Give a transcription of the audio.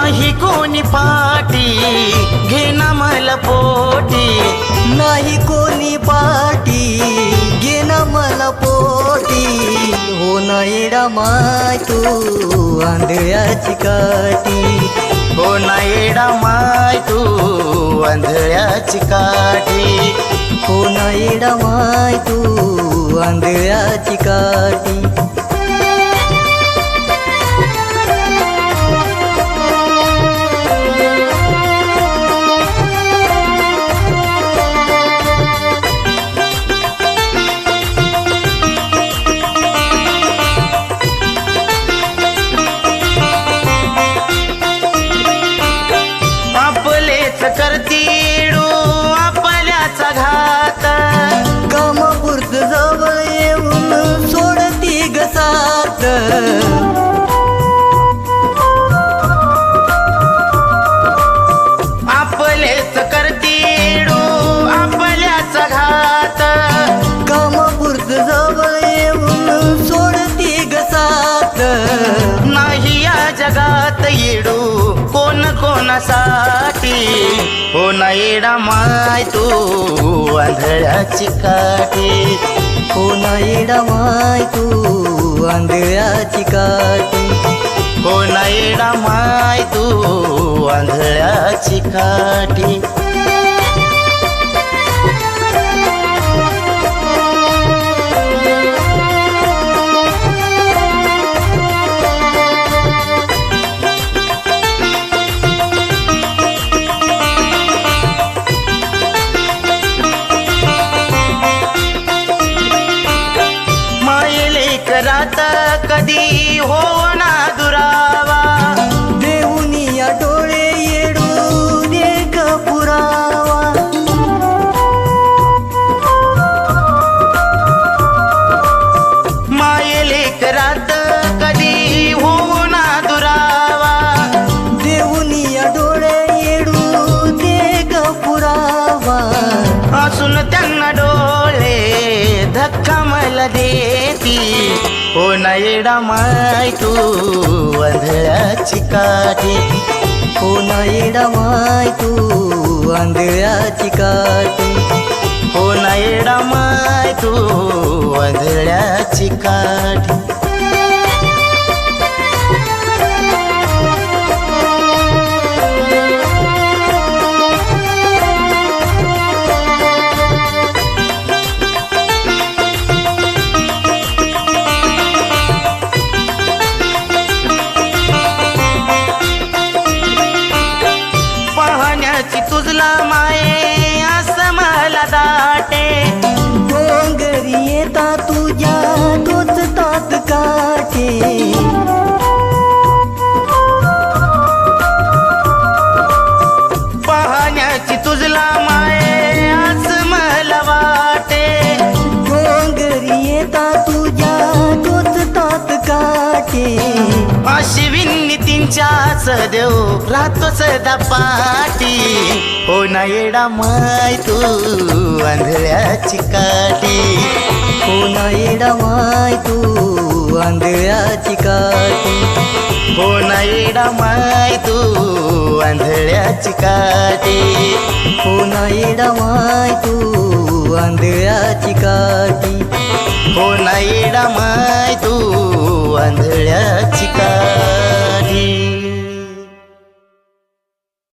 नाही कोणी पाटी घेना मला पोटी. नाही कोणी पाटी घेण मला पोटी. हो नाही माय तू आंधळ्याची काटी हो नायडा माय तू आंधळ्याची काठी. हो नाही माय तू आंधळ्याची काठी. हो आपलेच करतीडू आपल्याचा घात. कामापुरत जवळ येऊन सोडती गसात नाही या जगात येडू कोण कोणासाठी? हो नायडा माय तू आंधळ्याची काठी. हो नाही माय तू आंधळ्याची काठी. हो नायडा माय तू आंधळ्याची काठी. करात कधी हो हो नायडा माय तू आंधळ्याची काठी. हो नाही माय तू आंधळ्याची काठी. हो नायडा माय तू आंधळ्याची काठी. मुलींच्याच देव राहतोच पाटी ओ हो ना येडा माय तू आंधळ्याची काठी. ओ ना येडा माय तू आंधळ्याची ओ हो ना येडा माय तू आंधळ्याची ओ ना येडा माय तू आंधळ्याची ओ ना येडा माय तू आंधळ्याची